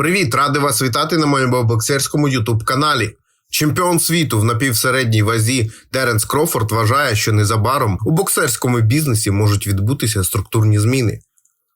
Привіт, радий вас вітати на моєму боксерському ютуб каналі. Чемпіон світу в напівсередній вазі Теренс Крофорд вважає, що незабаром у боксерському бізнесі можуть відбутися структурні зміни.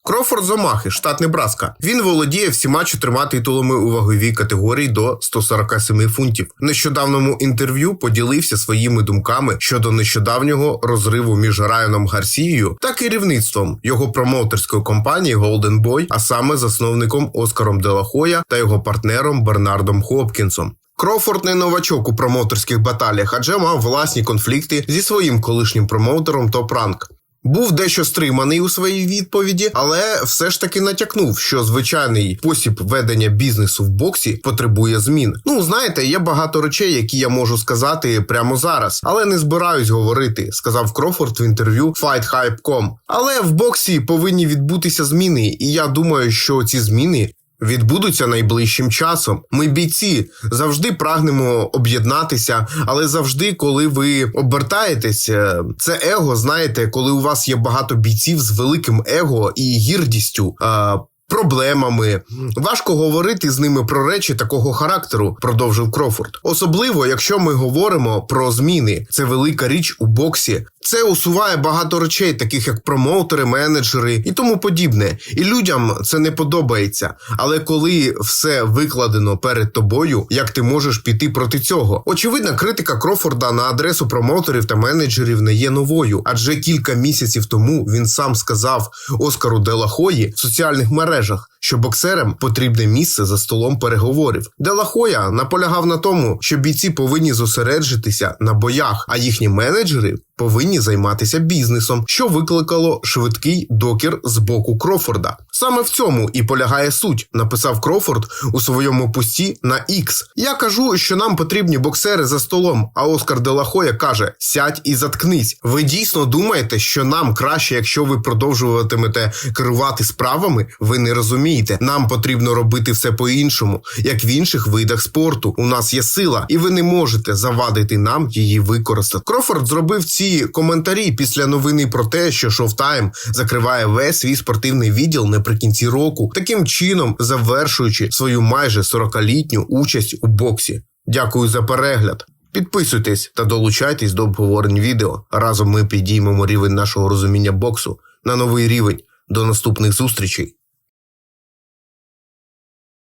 Крофорд Зомахи, штат Небраска. Він володіє всіма чотирма титулами у ваговій категорії до 147 фунтів. В нещодавному інтерв'ю поділився своїми думками щодо нещодавнього розриву між Райаном Гарсією та керівництвом його промоутерської компанії Golden Boy, а саме засновником Оскаром Делахоя та його партнером Бернардом Хопкінсом. Крофорд не новачок у промоутерських баталіях, адже мав власні конфлікти зі своїм колишнім промоутером Топ Ранк. Був дещо стриманий у своїй відповіді, але все ж таки натякнув, що звичайний спосіб ведення бізнесу в боксі потребує змін. Ну знаєте, є багато речей, які я можу сказати прямо зараз, але не збираюсь говорити, сказав Крофорд в інтерв'ю FightHype.com. Але в боксі повинні відбутися зміни, і я думаю, що ці зміни. Відбудуться найближчим часом. Ми бійці завжди прагнемо об'єднатися, але завжди, коли ви обертаєтесь, це его, знаєте, коли у вас є багато бійців з великим его і гірдістю. Проблемами важко говорити з ними про речі такого характеру, продовжив Крофорд. Особливо, якщо ми говоримо про зміни. Це велика річ у боксі. Це усуває багато речей, таких як промоутери, менеджери і тому подібне. І людям це не подобається. Але коли все викладено перед тобою, як ти можеш піти проти цього? Очевидна критика Крофорда на адресу промоутерів та менеджерів не є новою, адже кілька місяців тому він сам сказав Оскару Делахої в соціальних мережах мережах. Що боксерам потрібне місце за столом переговорів. Делахоя наполягав на тому, що бійці повинні зосереджитися на боях, а їхні менеджери повинні займатися бізнесом, що викликало швидкий докір з боку Крофорда. Саме в цьому і полягає суть, написав Крофорд у своєму пості на X. Я кажу, що нам потрібні боксери за столом. А Оскар Делахоя каже: сядь і заткнись. Ви дійсно думаєте, що нам краще, якщо ви продовжуватимете керувати справами? Ви не розумієте. Нам потрібно робити все по-іншому, як в інших видах спорту. У нас є сила, і ви не можете завадити нам її використати. Крофорд зробив ці коментарі після новини про те, що Шовтайм закриває весь свій спортивний відділ наприкінці року, таким чином завершуючи свою майже 40-літню участь у боксі. Дякую за перегляд. Підписуйтесь та долучайтесь до обговорень відео. Разом ми підіймемо рівень нашого розуміння боксу на новий рівень. До наступних зустрічей.